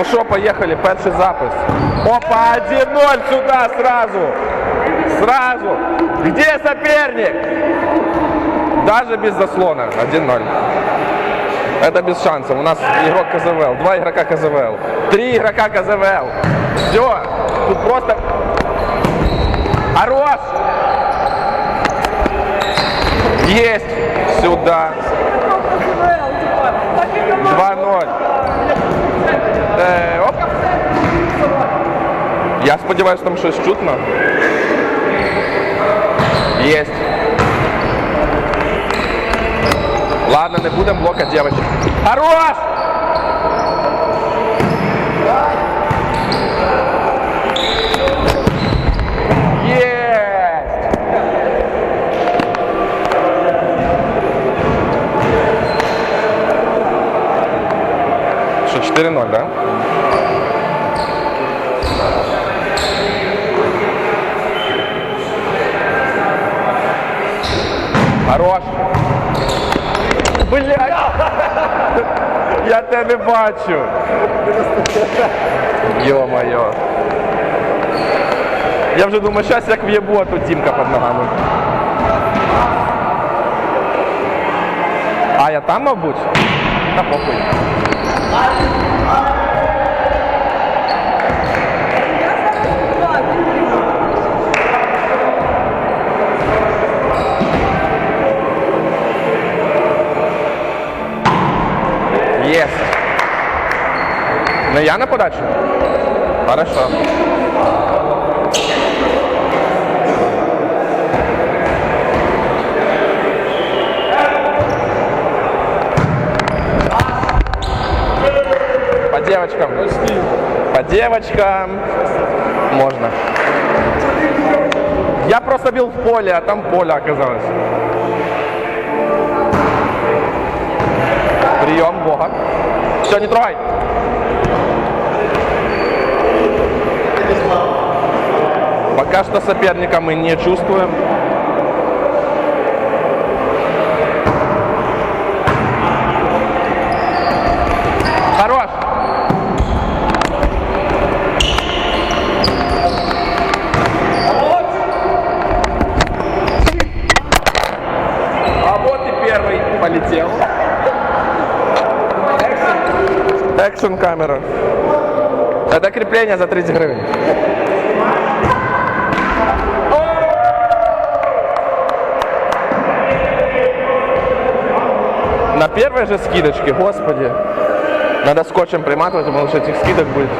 Ну що, поїхали, перший запис. Опа, 1-0 сюда сразу. Сразу. Где соперник? Даже без заслона. 1-0. Это без шансов. У нас игрок КЗВЛ. Два игрока КЗВЛ. Три игрока КЗВЛ. Все. Тут просто... Хорош! Есть! Сюда. 2-0. Я сподіваюся, там щось чутно. Єсть. Ладно, не будемо блока, девочек. Хорош! Что, 4-0, да? Тебе бачу. Йо-моє. Я вже думаю, щас як в'єбу, а тут Дімка під ногами. А, я там, мабуть? Та похуй. Не я на подачу? Хорошо. По девочкам. По девочкам. Можно. Я просто бил в поле, а там поле оказалось. Прием, Бога. Все, не трогай. Пока что соперника мы не чувствуем. Хорош. А вот и первый полетел. Экшн камера. Это крепление за 30 гривен. На первой же скидочке, господи. Надо скотчем приматывать, потому что этих скидок будет.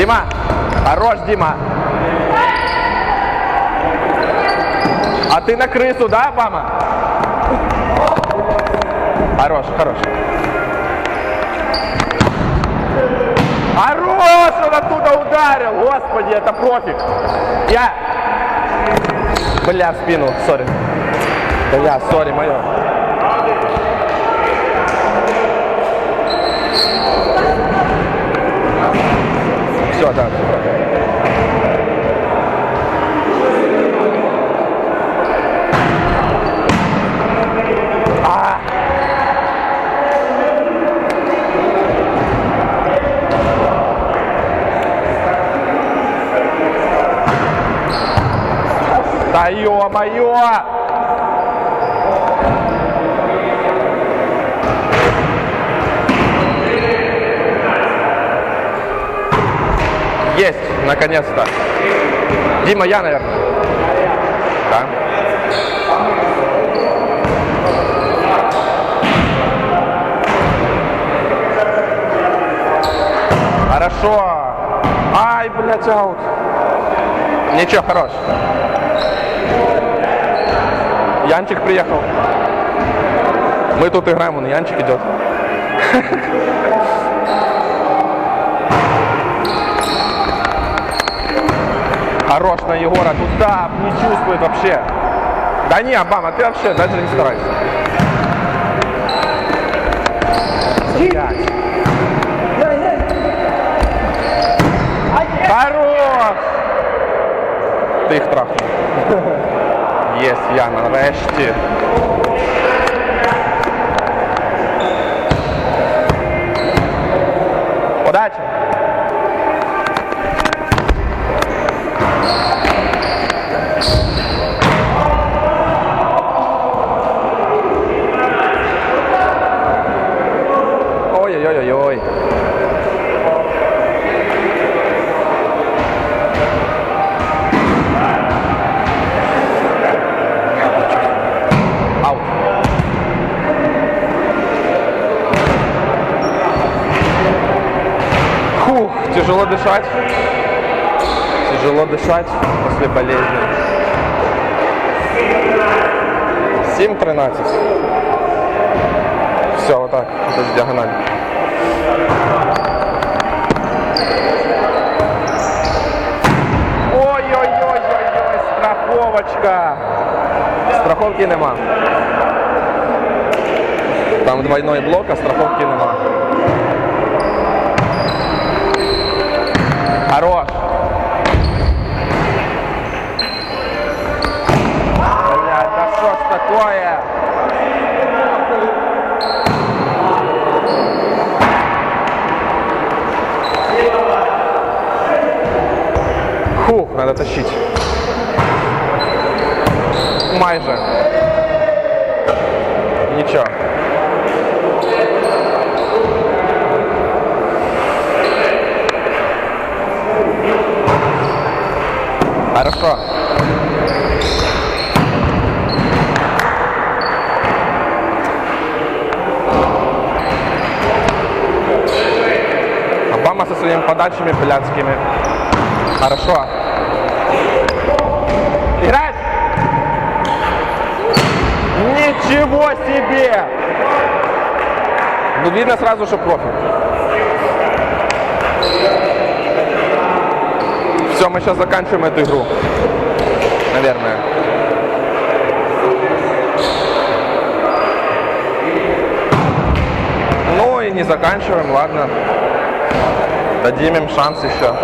Дима! Хорош, Дима! А ты на крысу, да, мама? Хорош, хорош. Хорош! Он оттуда ударил! Господи, это профик! Я... Бля, в спину, сори. Бля, сори, мое. Все, да, все. А! Да ё-моё! Есть, наконец-то. Дима, я, наверное. Да. Хорошо. Ай, блядь, аут. Ничего, хорош. Янчик приехал. Мы тут играем, он Янчик идет. Хорош на Егора. Туда не чувствует вообще. Да не, Обама, ты вообще даже не старайся. Блядь. Хорош! Ти їх трахнув. Єс, я нарешті. Дышать. Тяжело дышать после болезни. 7-13. Все, вот так. Это с диагональ. Ой-ой-ой-ой-ой, страховочка. Страховки нема. Там двойной блок, а страховки нема. Хорош. Блядь, да что ж такое? Фух, надо тащить. Майже. Хорошо. Обама со своими подачами блядскими. Хорошо. Играть! Ничего себе! Ну, видно сразу, что профи. Мы сейчас заканчиваем эту игру. Наверное. Ну и не заканчиваем, ладно. Дадим им шанс еще.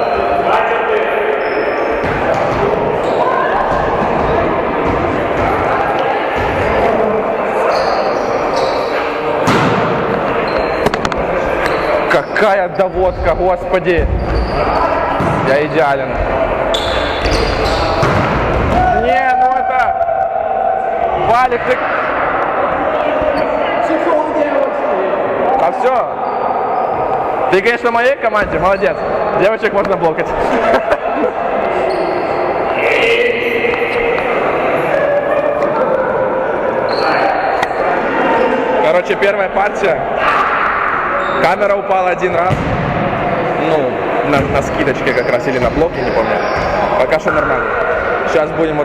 Какая доводка, господи! Я идеален. Не, ну это... Валик, ты... А все. Ты, конечно, в моей команде, молодец. Девочек можно блокать. Короче, первая партия. Камера упала один раз. На, на скидочке как раз или на блоке, не помню. Пока что нормально. Сейчас будем